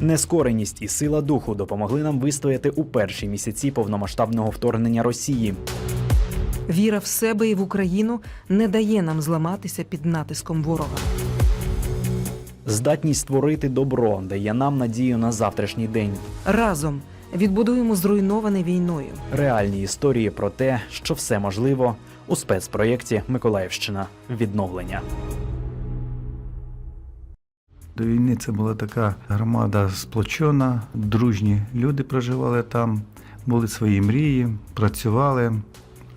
Нескореність і сила духу допомогли нам вистояти у перші місяці повномасштабного вторгнення Росії. Віра в себе і в Україну не дає нам зламатися під натиском ворога. Здатність створити добро дає нам надію на завтрашній день. Разом відбудуємо зруйноване війною. Реальні історії про те, що все можливо у спецпроєкті Миколаївщина відновлення. До війни це була така громада сплочена, дружні люди проживали там, були свої мрії, працювали,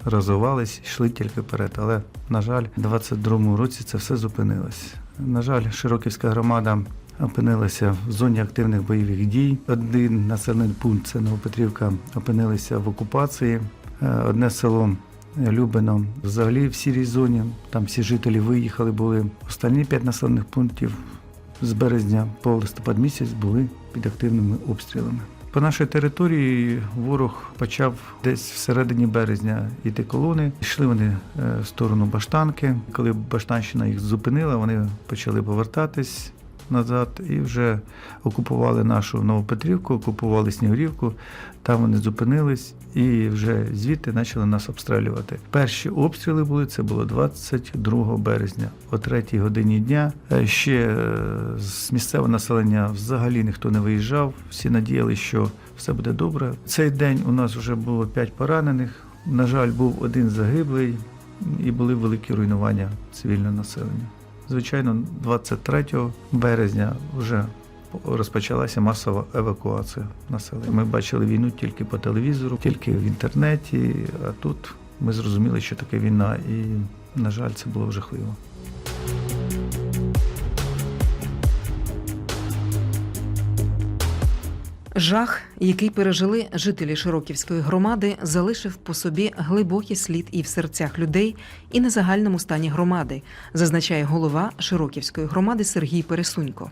розвивались, йшли тільки вперед. Але, на жаль, у 22-му році це все зупинилось. На жаль, Широківська громада опинилася в зоні активних бойових дій. Один населений пункт це Новопетрівка опинилися в окупації. Е, Одне село Любино взагалі в сірій зоні. Там всі жителі виїхали, були. Останні п'ять населених пунктів з березня по листопад місяць були під активними обстрілами. По нашій території ворог почав десь всередині березня йти колони. Йшли вони е, в сторону Баштанки. Коли Баштанщина їх зупинила, вони почали повертатись назад і вже окупували нашу Новопетрівку, окупували Снігурівку. Там вони зупинились і вже звідти почали нас обстрілювати. Перші обстріли були це було 22 березня, о 3 годині дня. Е, Ще е, з місцевого населення взагалі ніхто не виїжджав. Всі надіялися, що все буде добре. Цей день у нас вже було 5 поранених. На жаль, був один загиблий і були великі руйнування цивільного населення. Звичайно, 23 березня вже розпочалася масова евакуація населення. Ми бачили війну тільки по телевізору, тільки в інтернеті. А тут ми зрозуміли, що таке війна, і на жаль, це було жахливо. Жах, який пережили жителі Широківської громади, залишив по собі глибокий слід і в серцях людей, і на загальному стані громади, зазначає голова Широківської громади Сергій Пересунько.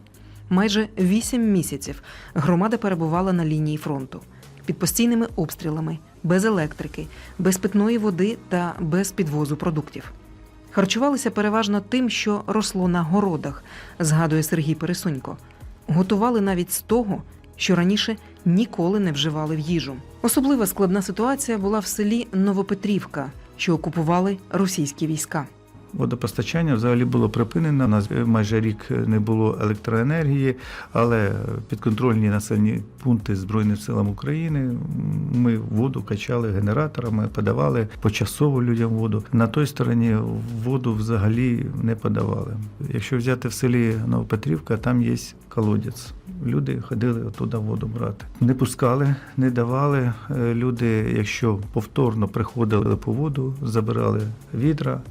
Майже вісім місяців громада перебувала на лінії фронту під постійними обстрілами, без електрики, без питної води та без підвозу продуктів. Харчувалися переважно тим, що росло на городах, згадує Сергій Пересунько. Готували навіть з того, що раніше ніколи не вживали в їжу. Особливо складна ситуація була в селі Новопетрівка, що окупували російські війська. Водопостачання взагалі було припинено. У нас майже рік не було електроенергії, але підконтрольні населені пункти Збройним силам України. Ми воду качали генераторами, подавали почасово людям воду. На той стороні воду взагалі не подавали. Якщо взяти в селі Новопетрівка, там є колодязь. Люди ходили оттуда воду брати. Не пускали, не давали. Е, Люди, якщо повторно приходили по воду, забирали відра,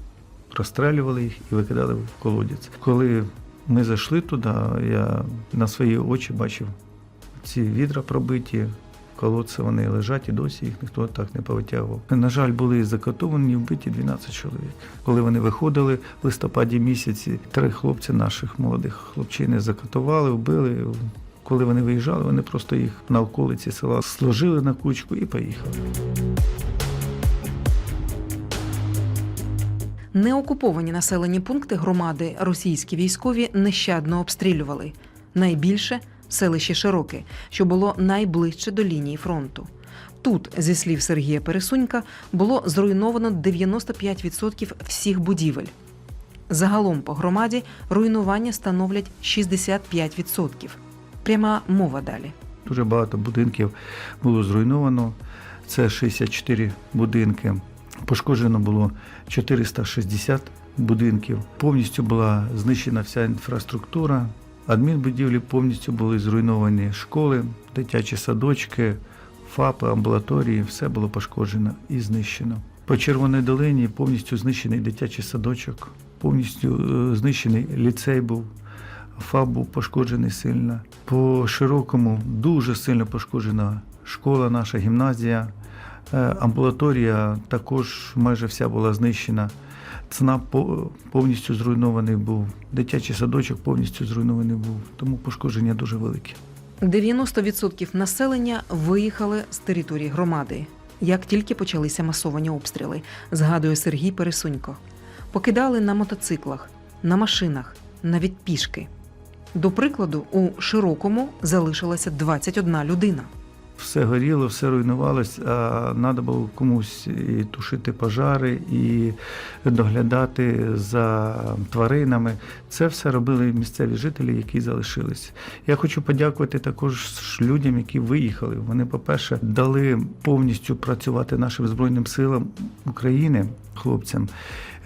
розстрелювали їх і викидали в колодязь. Коли ми зайшли туди, я на свої очі бачив ці відра пробиті. Колодці вони лежать і досі їх ніхто так не повитягував. На жаль, були закатовані, вбиті 12 чоловік. Коли вони виходили в листопаді місяці, три хлопці наших молодих хлопчини закатували, вбили. Коли вони виїжджали, вони просто їх на околиці села сложили на кучку і поїхали. Неокуповані населені пункти громади російські військові нещадно обстрілювали. Найбільше селище Широке, що було найближче до лінії фронту. Тут, зі слів Сергія Пересунька, було зруйновано 95% всіх будівель. Загалом по громаді руйнування становлять 65%. Пряма мова далі. Дуже багато будинків було зруйновано. Це 64 будинки. Пошкоджено було 460 будинків. Повністю була знищена вся інфраструктура. Адмінбудівлі повністю були зруйновані школи, дитячі садочки, ФАПи, амбулаторії. Все було пошкоджено і знищено. По Червоній долині повністю знищений дитячий садочок, повністю е, знищений ліцей був. ФАП був пошкоджений сильно. По широкому дуже сильно пошкоджена школа, наша гімназія. Е, Амбулаторія також майже вся була знищена. По- повністю зруйнований був. Дитячий садочок повністю зруйнований був. Тому пошкодження дуже великі. 90% населення виїхали з території громади, як тільки почалися масовані обстріли, згадує Сергій Пересунько. Покидали на мотоциклах, на машинах, навіть пішки. До прикладу, у широкому залишилася 21 людина. Все горіло, все руйнувалось, а треба було комусь і тушити пожари, і доглядати за тваринами. Це все робили місцеві жителі, які залишились. Я хочу подякувати також людям, які виїхали. Вони, по-перше, дали повністю працювати нашим Збройним силам України, хлопцям.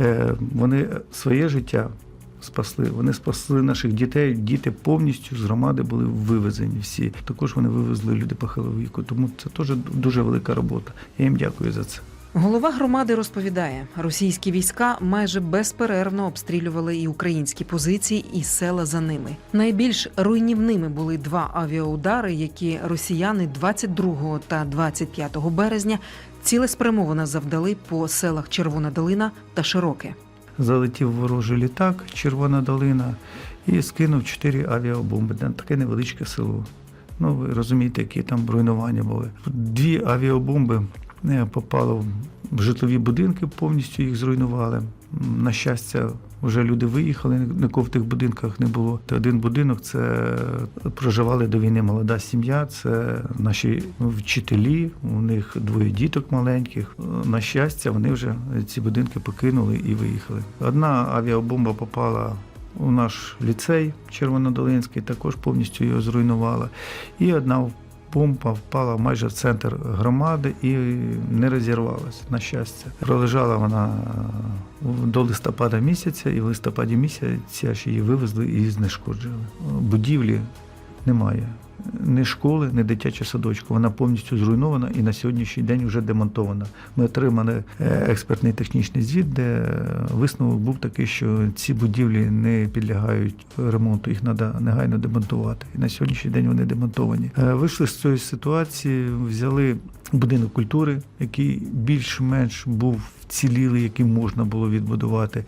Е, Вони своє життя спасли. Вони спасли наших дітей. Діти повністю з громади були вивезені всі. Також вони вивезли люди похилого віку. Тому це теж дуже велика робота. Я їм дякую за це. Голова громади розповідає, російські війська майже безперервно обстрілювали і українські позиції, і села за ними. Найбільш руйнівними були два авіаудари, які росіяни 22 та 25 березня цілеспрямовано завдали по селах Червона Долина та Широке. Залетів ворожий літак, Червона долина, і скинув чотири авіабомби на таке невеличке село. Ну, ви розумієте, які там руйнування були. Дві авіабомби е, попали в житлові будинки, повністю їх зруйнували. На щастя, вже люди виїхали, нікого в тих будинках не було. Та один будинок це проживали до війни молода сім'я, це наші вчителі, у них двоє діток маленьких. На щастя, вони вже ці будинки покинули і виїхали. Одна авіабомба попала у наш ліцей Червонодолинський, також повністю його зруйнувала. І одна бомба впала майже в центр громади і не розірвалася, на щастя. Пролежала вона до листопада місяця, і в листопаді місяця ще її вивезли і знешкоджили. Будівлі немає. Ні школи, ні дитячого садочку. Вона повністю зруйнована і на сьогоднішній день вже демонтована. Ми отримали е, експертний технічний звіт, де висновок був такий, що ці будівлі не підлягають ремонту, їх треба негайно демонтувати. І на сьогоднішній день вони демонтовані. Е, Вийшли з цієї ситуації, взяли будинок культури, який більш-менш був вцілілий, який можна було відбудувати,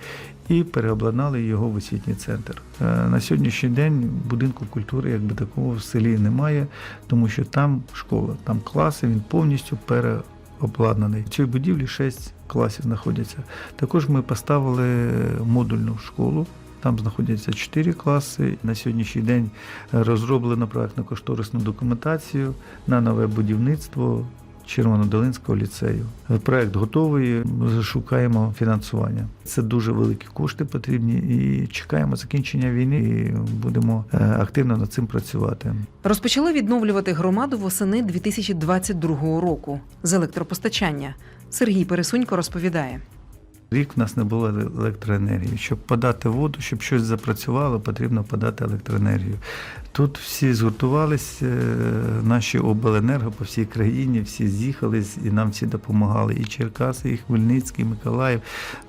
і переобладнали його в освітній центр. Е, На сьогоднішній день будинку культури якби такого в селі немає, тому що там школа, там класи, він повністю переобладнаний. В цій будівлі 6 класів знаходяться. Також ми поставили модульну школу. Там знаходяться 4 класи. На сьогоднішній день розроблено проектно-кошторисну документацію на нове будівництво Червонодолинського ліцею. Проект готовий. Шукаємо фінансування. Це дуже великі кошти потрібні і чекаємо закінчення війни. і Будемо е, активно над цим працювати. Розпочали відновлювати громаду восени 2022 року з електропостачання. Сергій Пересунько розповідає. Рік в нас не було електроенергії. Щоб подати воду, щоб щось запрацювало, потрібно подати електроенергію. Тут всі згуртувалися, наші обленерго по всій країні, всі з'їхались і нам всі допомагали. І Черкаси, і Хмельницький, і Миколаїв.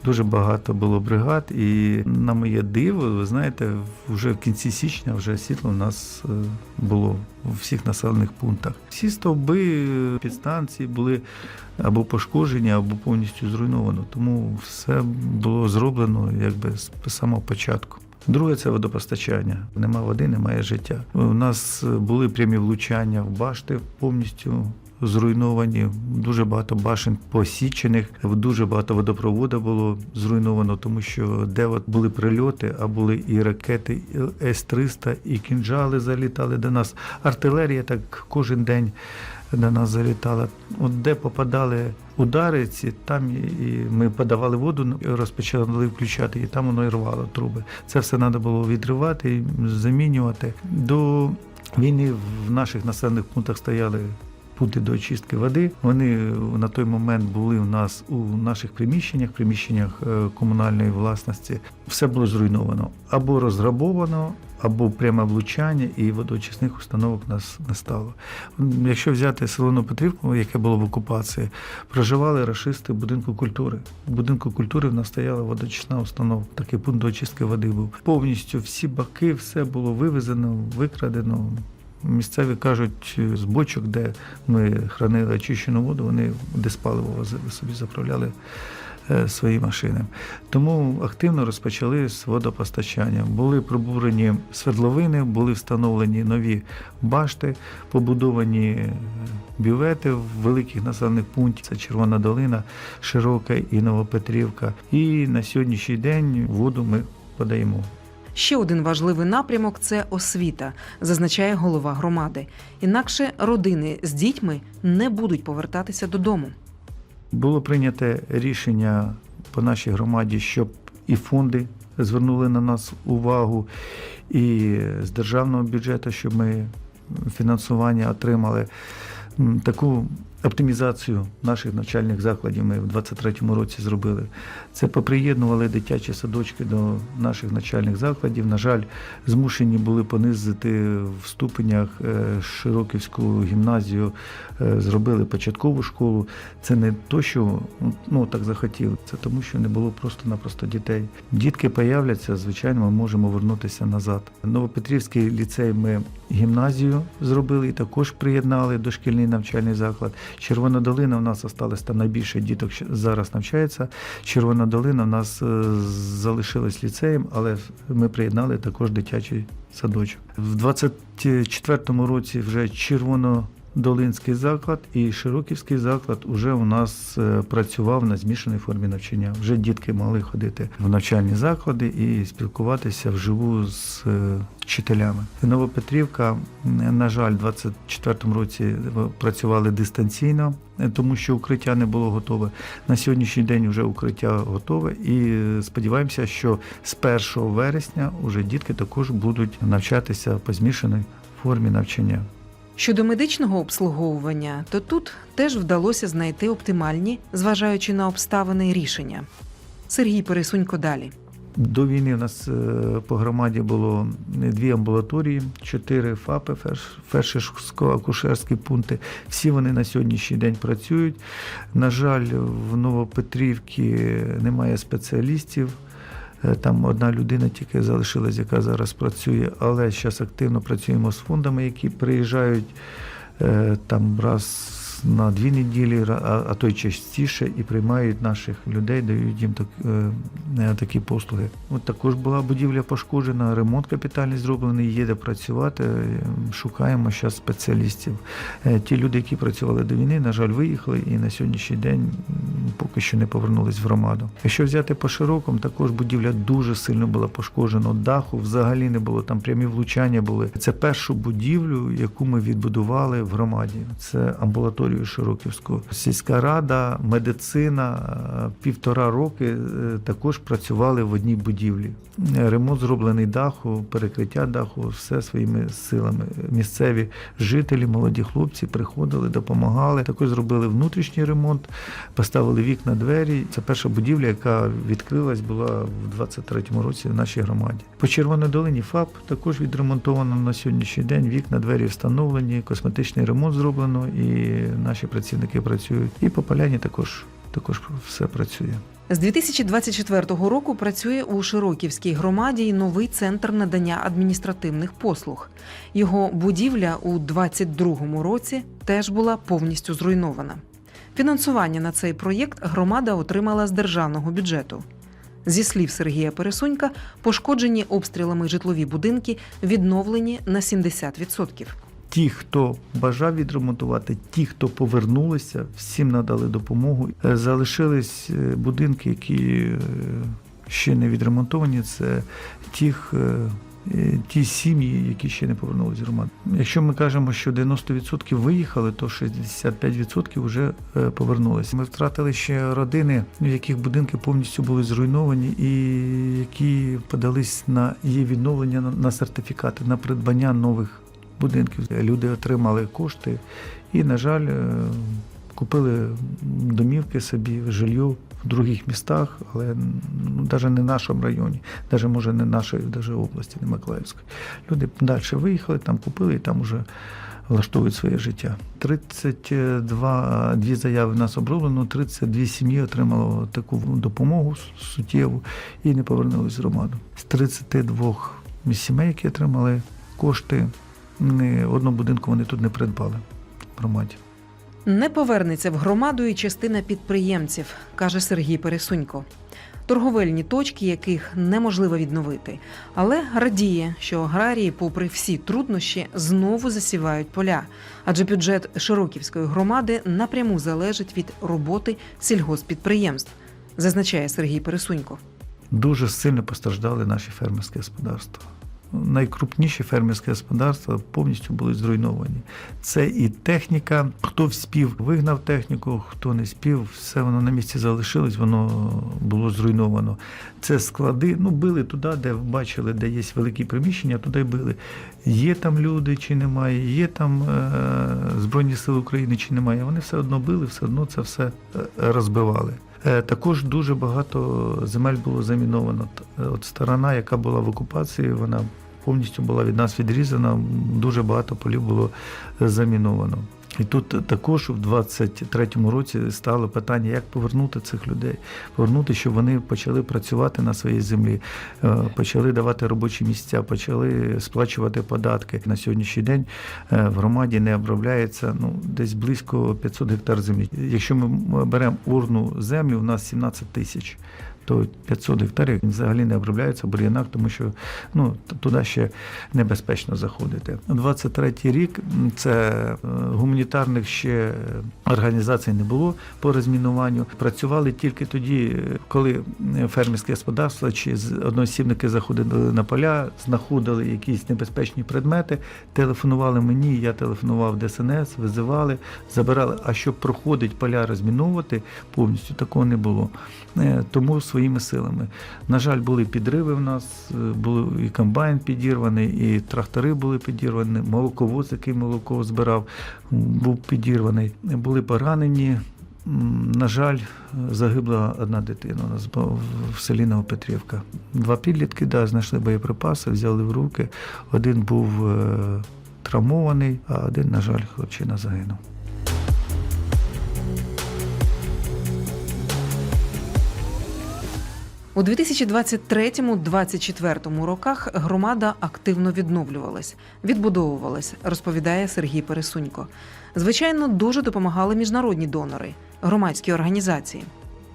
Дуже багато було бригад. І на моє диво, ви знаєте, вже в кінці січня вже світло у нас е, було у всіх населених пунктах. Всі стовби підстанції були або пошкоджені, або повністю зруйновано. Тому все було зроблено якби з самого початку. Друге це водопостачання. Нема води, немає життя. У нас були прямі влучання в башти повністю. Зруйновані дуже багато башен посічених, дуже багато водопроводу було зруйновано, тому що де от були прильоти, а були і ракети і С-300, і кінжали залітали до нас. Артилерія так кожен день до нас залітала. От де попадали удари ці, там і- ми подавали воду, розпочали включати, і там воно і рвало труби. Це все треба було відривати, замінювати. До війни в наших населених пунктах стояли. Пункти до очистки води. Вони на той момент були у нас у наших приміщеннях, приміщеннях е, комунальної власності. Все було зруйновано або розграбовано, або пряме влучання, і водоочисних установок нас не стало. Якщо взяти село Петрівку, яке було в окупації, проживали рашисти в будинку культури. В будинку культури в нас стояла водочисна установка. Такий пункт очистки води був. Повністю всі баки, все було вивезено, викрадено. Місцеві кажуть, з бочок, де ми хранили очищену воду, вони десь паливо возили собі, заправляли е, свої машини. Тому активно розпочали з водопостачання. Були пробурені свердловини, були встановлені нові башти, побудовані е, бювети в великих населених пунктах. Це Червона Долина, Широка і Новопетрівка. І на сьогоднішній день воду ми подаємо. Ще один важливий напрямок це освіта, зазначає голова громади. Інакше родини з дітьми не будуть повертатися додому. Було прийнято рішення по нашій громаді, щоб і фонди звернули на нас увагу, і з державного бюджету, щоб ми фінансування отримали. Таку оптимізацію наших навчальних закладів ми в 2023 році зробили. Це поприєднували дитячі садочки до наших навчальних закладів. На жаль, змушені були понизити в ступенях е, Широківську гімназію, е, зробили початкову школу. Це не то, що ну так захотіли. Це тому, що не було просто-напросто дітей. Дітки появляться, звичайно, ми можемо вернутися назад. Новопетрівський ліцей ми гімназію зробили і також приєднали дошкільний навчальний заклад. Червона долина в нас осталось там найбільше діток зараз навчається. Червона долина в нас е, залишилась ліцеєм, але ми приєднали також дитячий садочок. В 24-му році вже червоно. Долинський заклад і Широківський заклад вже у нас е, працював на змішаній формі навчання. Вже дітки могли ходити в навчальні заклади і спілкуватися вживу з е, вчителями. Новопетрівка, на жаль, в 24-му році е, працювали дистанційно, тому що укриття не було готове. На сьогоднішній день вже укриття готове, і сподіваємося, що з 1 вересня вже дітки також будуть навчатися по змішаній формі навчання. Щодо медичного обслуговування, то тут теж вдалося знайти оптимальні, зважаючи на обставини, рішення. Сергій Пересунько далі. До війни у нас е, по громаді було дві амбулаторії, чотири ФАПи, фельдшерсько-акушерські пункти. Всі вони на сьогоднішній день працюють. На жаль, в Новопетрівці немає спеціалістів. Е, Там одна людина тільки залишилась, яка зараз працює, але зараз активно працюємо з фондами, які приїжджають е, там раз на дві неділі, а, то й частіше, і приймають наших людей, дають їм так, е, такі послуги. От також була будівля пошкоджена, ремонт капітальний зроблений, є де працювати. Шукаємо зараз спеціалістів. Ті люди, які працювали до війни, на жаль, виїхали і на сьогоднішній день поки що не повернулись в громаду. Якщо взяти по широкому, також будівля дуже сильно була пошкоджена. Даху взагалі не було, там прямі влучання були. Це першу будівлю, яку ми відбудували в громаді. Це амбулаторію Широківську. Сільська рада, медицина е, півтора роки е, також працювали в одній будівлі. Ремонт зроблений даху, перекриття даху, все своїми силами. Місцеві жителі, молоді хлопці приходили, допомагали. Також зробили внутрішній ремонт, поставили вікна, двері. Це перша будівля, яка відкрилась була в 23-му році в нашій громаді. По Червоній долині ФАП також відремонтовано на сьогоднішній день. Вікна, двері встановлені, косметичний ремонт зроблено, і наші працівники працюють. І по поляні також, також все працює. З 2024 року працює у Широківській громаді новий центр надання адміністративних послуг. Його будівля у 2022 році теж була повністю зруйнована. Фінансування на цей проєкт громада отримала з державного бюджету. Зі слів Сергія Пересунька, пошкоджені обстрілами житлові будинки відновлені на 70%. Ті, хто бажав відремонтувати, ті, хто повернулися, всім надали допомогу. Е, Залишились е, будинки, які е, ще не відремонтовані. Це тих, ті сім'ї, які ще не повернулись з громади. Якщо ми кажемо, що 90% виїхали, то 65% вже е, повернулися. Ми втратили ще родини, в яких будинки повністю були зруйновані, і які подались на її відновлення на- на сертифікати, на придбання нових будинків. Люди отримали кошти і, на жаль, е, купили домівки собі, жилье других містах, але ну, навіть не в нашому районі, навіть може не нашої навіть області, не Миколаївської. Люди далі виїхали, там купили і там вже влаштовують своє життя. 32 дві заяви в нас оброблено, 32 сім'ї отримало таку допомогу суттєву і не повернулись в громаду. З 32 сімей, які отримали кошти, ні одного будинку вони тут не придбали в громаді. Не повернеться в громаду і частина підприємців, каже Сергій Пересунько. Торговельні точки, яких неможливо відновити, але радіє, що аграрії, попри всі труднощі, знову засівають поля, адже бюджет Широківської громади напряму залежить від роботи сільгоспідприємств, зазначає Сергій Пересунько. дуже сильно постраждали наші фермерські господарства. Найкрупніші фермерські господарства повністю були зруйновані. Це і техніка. Хто вспів, вигнав техніку, хто не спів, все воно на місці залишилось, воно було зруйновано. Це склади, ну били туди, де бачили, де є великі приміщення, туди били. Є там люди чи немає, є там е- Збройні Сили України чи немає. Вони все одно били, все одно це все е, розбивали. Е, Також дуже багато земель було заміновано. Е, От сторона, яка була в окупації, вона повністю була від нас відрізана. Дуже багато полів було заміновано. І тут також в 23-му році стало питання, як повернути цих людей, повернути, щоб вони почали працювати на своїй землі, е, почали давати робочі місця, почали сплачувати податки. На сьогоднішній день е, в громаді не обробляється ну десь близько 500 гектар землі. Якщо ми беремо урну землю, у нас 17 тисяч. То 500 гектарів взагалі не обробляються бур'янах, тому що ну туди ще небезпечно заходити. 23-й рік це е, гуманітарних ще організацій не було по розмінуванню. Працювали тільки тоді, е, коли фермерське господарство чи одноосібники заходили на поля, знаходили якісь небезпечні предмети, телефонували мені, я телефонував ДСНС, визивали, забирали. А щоб проходить поля розміновувати, повністю такого не було. Е, Тому своїми силами. На жаль, були підриви в нас, е, були і комбайн підірваний, і трактори були підірвані, молоковоз, який молоко збирав, був підірваний. Були поранені. На жаль, загибла одна дитина у нас в- в селі Новопетрівка. Два підлітки да, знайшли боєприпаси, взяли в руки. Один був е, травмований, а один, на жаль, хлопчина загинув. У 2023-2024 роках громада активно відновлювалась, відбудовувалась, розповідає Сергій Пересунько. Звичайно, дуже допомагали міжнародні донори, громадські організації.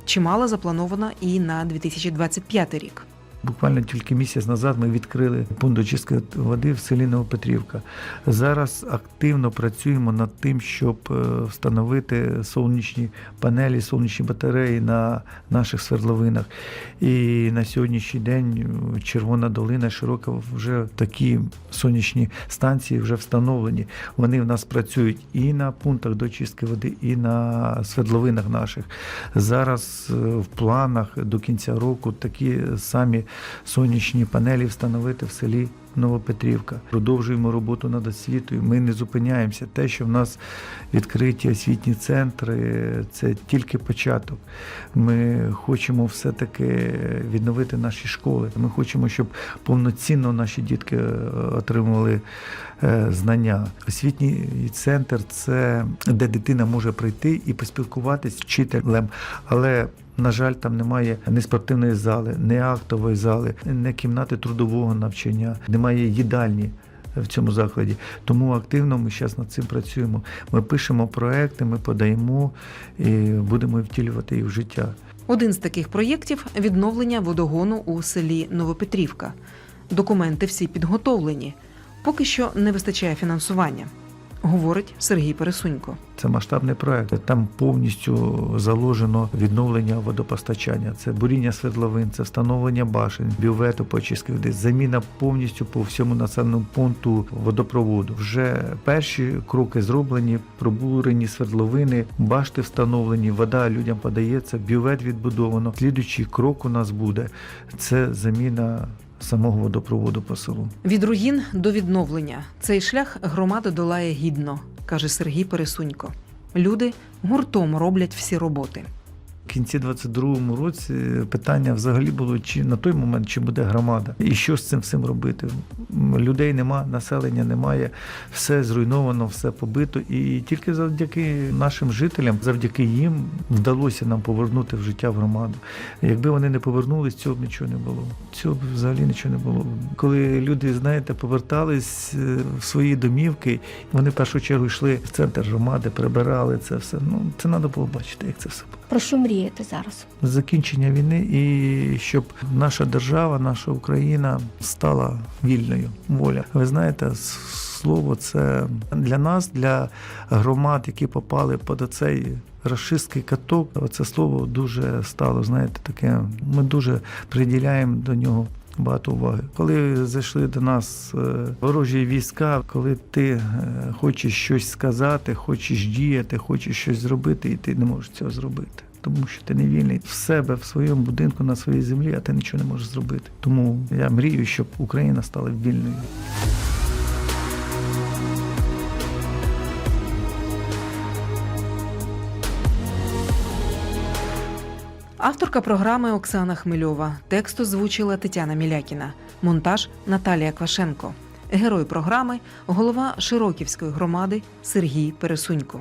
Чимало заплановано і на 2025 рік. Буквально тільки місяць назад ми відкрили пункт очистки води в селі Новопетрівка. Зараз активно працюємо над тим, щоб е, встановити сонячні панелі, сонячні батареї на наших свердловинах. І на сьогоднішній день е, Червона долина широка вже такі сонячні станції вже встановлені. Вони в нас працюють і на пунктах до очистки води, і на свердловинах наших. Зараз е, в планах до кінця року такі самі сонячні панелі встановити в селі Новопетрівка. Продовжуємо роботу над освітою. Ми не зупиняємося. Те, що в нас відкриті освітні центри, це тільки початок. Ми хочемо все-таки відновити наші школи. Ми хочемо, щоб повноцінно наші дітки е, отримували е, знання. Освітній центр це де дитина може прийти і поспілкуватися з вчителем, але на жаль, там немає ні спортивної зали, ні актової зали, ні кімнати трудового навчання, немає їдальні. В цьому закладі тому активно ми зараз над цим працюємо. Ми пишемо проекти, ми подаємо і будемо втілювати їх в життя. Один з таких проєктів відновлення водогону у селі Новопетрівка. Документи всі підготовлені. Поки що не вистачає фінансування, говорить Сергій Пересунько. Це масштабний проект. Там повністю заложено відновлення водопостачання. Це буріння свердловин, це встановлення башень, бювету по очистки води, заміна повністю по всьому населеному пункту водопроводу. Вже перші кроки зроблені, пробурені свердловини, башти встановлені, вода людям подається, бювет відбудовано. Слідуючий крок у нас буде це заміна самого водопроводу по селу. Від руїн до відновлення цей шлях громада долає гідно, каже Сергій Пересунько. Люди гуртом роблять всі роботи. В кінці 22-му році питання взагалі було чи на той момент чи буде громада, і що з цим всім робити. Людей нема, населення немає, все зруйновано, все побито. І тільки завдяки нашим жителям, завдяки їм вдалося нам повернути в життя в громаду. Якби вони не повернулись, цього б нічого не було. Цього б взагалі нічого не було. Коли люди, знаєте, повертались е, в свої домівки, вони в першу чергу йшли в центр громади, прибирали це все. Ну це треба було бачити, як це все було Про що мрієте зараз? закінчення війни і щоб наша держава, наша Україна стала вільною. Воля. Ви знаєте, слово це для нас, для громад, які попали під цей рашистський каток. Оце слово дуже стало, знаєте, таке. Ми дуже приділяємо до нього. Багато уваги. Коли зайшли до нас е, ворожі війська, коли ти е, хочеш щось сказати, хочеш діяти, хочеш щось зробити, і ти не можеш цього зробити. Тому що ти не вільний в себе, в своєму будинку, на своїй землі, а ти нічого не можеш зробити. Тому я мрію, щоб Україна стала вільною. Авторка програми Оксана Хмельова. Текст озвучила Тетяна Мілякіна. Монтаж Наталія Квашенко. Герой програми голова Широківської громади Сергій Пересунько.